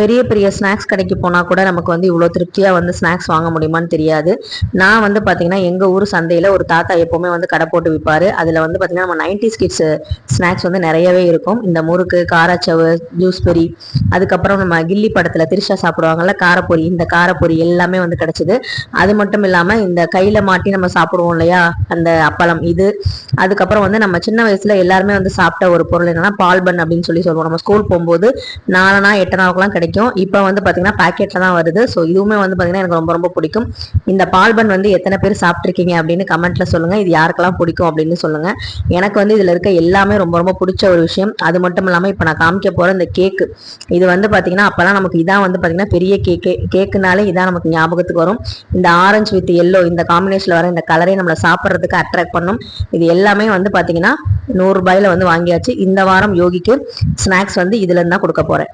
பெரிய பெரிய ஸ்நாக்ஸ் கடைக்கு போனால் கூட நமக்கு வந்து இவ்வளோ திருப்தியாக வந்து ஸ்நாக்ஸ் வாங்க முடியுமான்னு தெரியாது. நான் வந்து பார்த்தீங்கன்னா எங்கள் ஊர் சந்தையில் ஒரு தாத்தா எப்போவுமே வந்து கடை போட்டு விற்பார் அதில் வந்து பார்த்தீங்கன்னா நம்ம நைன்டி ஸ்கிட்ஸ் ஸ்நாக்ஸ் வந்து நிறையவே இருக்கும். இந்த முறுக்கு காராச்சவு ஜூஸ்பெரி அதுக்கப்புறம் நம்ம கில்லி படத்தில் திரிஷா சாப்பிடுவாங்கல்ல காரப்பொரி இந்த காரப்பொரி எல்லாமே வந்து கிடச்சிது. அது மட்டும் இல்லாமல் இந்த கையில் மாட்டி நம்ம சாப்பிடுவோம் இல்லையா அந்த அப்பளம் இது. அதுக்கப்புறம் வந்து நம்ம சின்ன வயசில் எல்லாருமே வந்து சாப்பிட்ட ஒரு பொருள் என்னன்னா பால்பன் அப்படின்னு சொல்லி சொல்லுவோம். நம்ம ஸ்கூல் போகும்போது நாலனா எட்டனாவுக்குலாம் கிடைக்கும் இப்போ வந்து பார்த்தீங்கன்னா பாக்கெட்டில் தான் வருது. ஸோ இதுவுமே வந்து பார்த்தீங்கன்னா எனக்கு ரொம்ப ரொம்ப பிடிக்கும். இந்த பால்பன் வந்து எத்தனை பேர் சாப்பிட்ருக்கீங்க அப்படின்னு கமெண்ட்டில் சொல்லுங்கள் இது யாருக்கெல்லாம் பிடிக்கும் அப்படின்னு சொல்லுங்கள் எனக்கு வந்து இதில் இருக்க எல்லாமே ரொம்ப ரொம்ப பிடிச்ச ஒரு விஷயம். அது மட்டும் இல்லாமல் இப்போ நான் காமிக்க போகிற இந்த கேக்கு இது வந்து பார்த்தீங்கன்னா அப்போலாம் நமக்கு இதான் வந்து பார்த்தீங்கன்னா பெரிய கேக்கு கேக்குனாலே இதான் நமக்கு ஞாபகத்துக்கு வரும். இந்த ஆரஞ்சு வித் எல்லோ இந்த காம்பினேஷனில் வர இந்த கலரே நம்மளை சாப்பிட்றதுக்கு அட்ராக்ட் பண்ணும். இது எல்லாமே வந்து பார்த்தீங்கன்னா நூறுரூபாயில் வந்து வாங்கியாச்சு. இந்த வாரம் யோகிக்கு ஸ்நாக்ஸ் வந்து இதுலேருந்து தான் கொடுக்க போகிறேன்